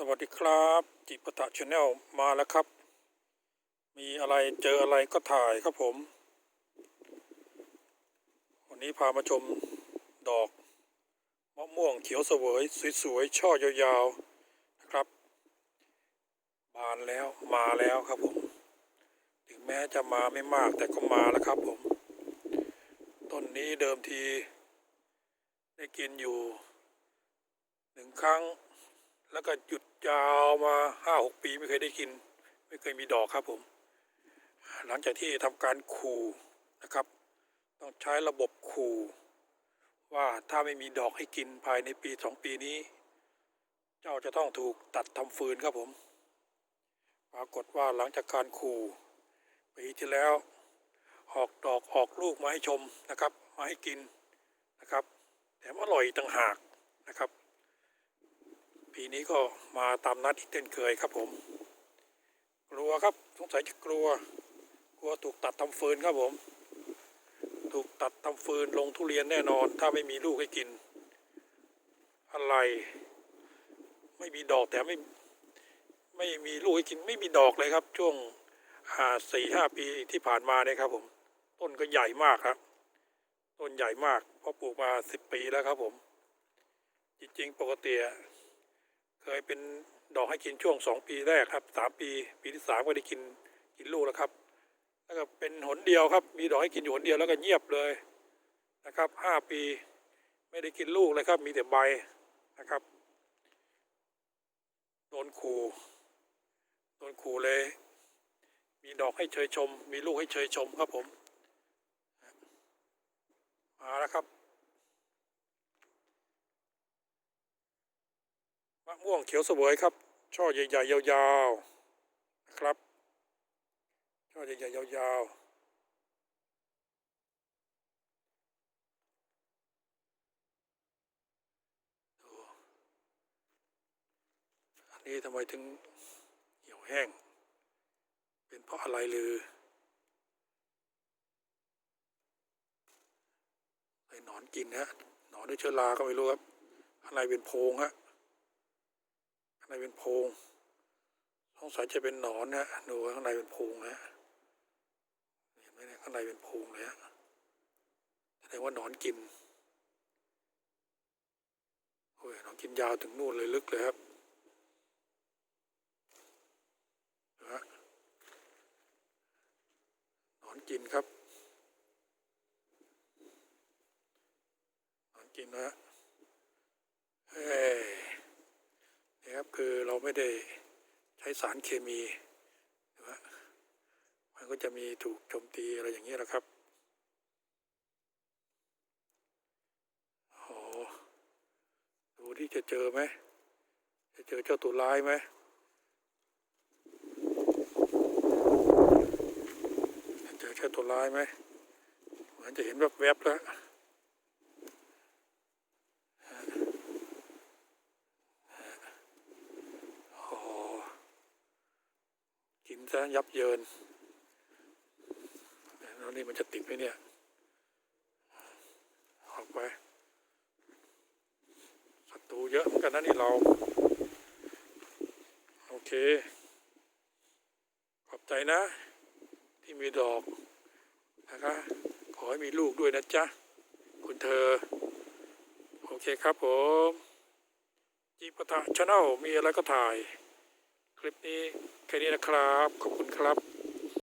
สวัสดีครับจิปตะชาแนลมาแล้วครับ มีอะไรเจออะไรก็ถ่ายครับผม วันนี้พามาชมดอกมะม่วงเขียวเสวยสวยๆช่อยาวๆนะครับ บานแล้วมาแล้วครับผม ถึงแม้จะมาไม่มากแต่ก็มาแล้วครับผมต้นนี้เดิมที ได้กินอยู่หนึ่งครั้ง แล้วก็หยุดยาวมาห้าหกปีไม่เคยได้กิน ไม่เคยมีดอกครับผม หลังจากที่ทำการขู่นะครับ ต้องใช้ระบบขู่ว่าถ้าไม่มีดอกให้กินภายในปีสองปีนี้ เจ้าจะต้องถูกตัดทำฟืนครับผม ปรากฏว่าหลังจากการขู่ปีที่แล้วออกดอกออกลูกมาให้ชมนะครับ มาให้กินนะครับแถมอร่อยต่างหากนะครับ ปีนี้ก็มาตามนัดอีกเช่นเคยครับผม กลัวครับสงสัยจะกลัว กลัวถูกตัดทำฟืนครับผม ถูกตัดทำฟืนลงทุเรียนแน่นอน ถ้าไม่มีลูกให้กิน อะไร ไม่มีดอกแต่ไม่ไม่มีลูกให้กินไม่มีดอกเลยครับ ช่วงห้าสี่ห้าปีที่ผ่านมาเนี่ยครับผม ต้นก็ใหญ่มากครับ ต้นใหญ่มากเพราะปลูกมาสิบปีแล้วครับผม จริงๆ ปกติ เคยเป็นดอกให้กินช่วงสองปีแรกครับสามปี ปีที่สามก็ได้กินกินลูกแล้วครับ แล้วก็เป็นหนเดียวครับ มีดอกให้กินอยู่หนเดียวแล้วก็เงียบเลยนะครับห้าปีไม่ได้กินลูกเลยครับ มีแต่ใบนะครับโดนขู่โดนขู่เลย มีดอกให้เชยชม มีลูกให้เชยชมครับผมมาแล้วครับ ม่วงเขียวเสวยครับ ช่อใหญ่ๆยาวๆนะครับ ช่อใหญ่ๆยาวๆดูอันนี้ทำไมถึงเหี่ยวแห้ง เป็นเพราะอะไรหรือไอ้หนอนกินฮะหนอนด้วยเชื้อราก็ไม่รู้ครับข้างในเป็นโพรงฮะ ในเป็นโพรงสงสัยจะเป็นหนอนนะดูข้างในเป็นโพรงนะเห็นไหมเนี่ยข้างในเป็นโพรงเลยฮะแสดงว่าหนอนกินโอ้ยหนอนกินยาวถึงนู่นเลยลึกเลยครับดูฮะหนอนกินครับหนอนกินนะฮะเฮ้ นี่ครับคือเราไม่ได้ใช้สารเคมีนะมันก็จะมีถูกโจมตีอะไรอย่างนี้แหละครับโอ้ดูที่จะเจอไหมจะเจอเจ้าตัวร้ายไหมจะเจอเจ้าตัวร้ายไหมเหมือนจะเห็นแวบๆแล้ว โอ้โหกิน ซะยับเยินแล้วนี่มันจะติดไหมเนี่ย ออกไปศัตรูเยอะเหมือนกันนะนี่เรา โอเค ขอบใจนะ ที่มีดอกนะคะ ขอให้มีลูกด้วยนะจ๊ะ คุณเธอ โอเคครับผม จีปะทะชาแนลมีอะไรก็ถ่าย คลิปนี้แค่นี้นะครับ ขอบคุณครับ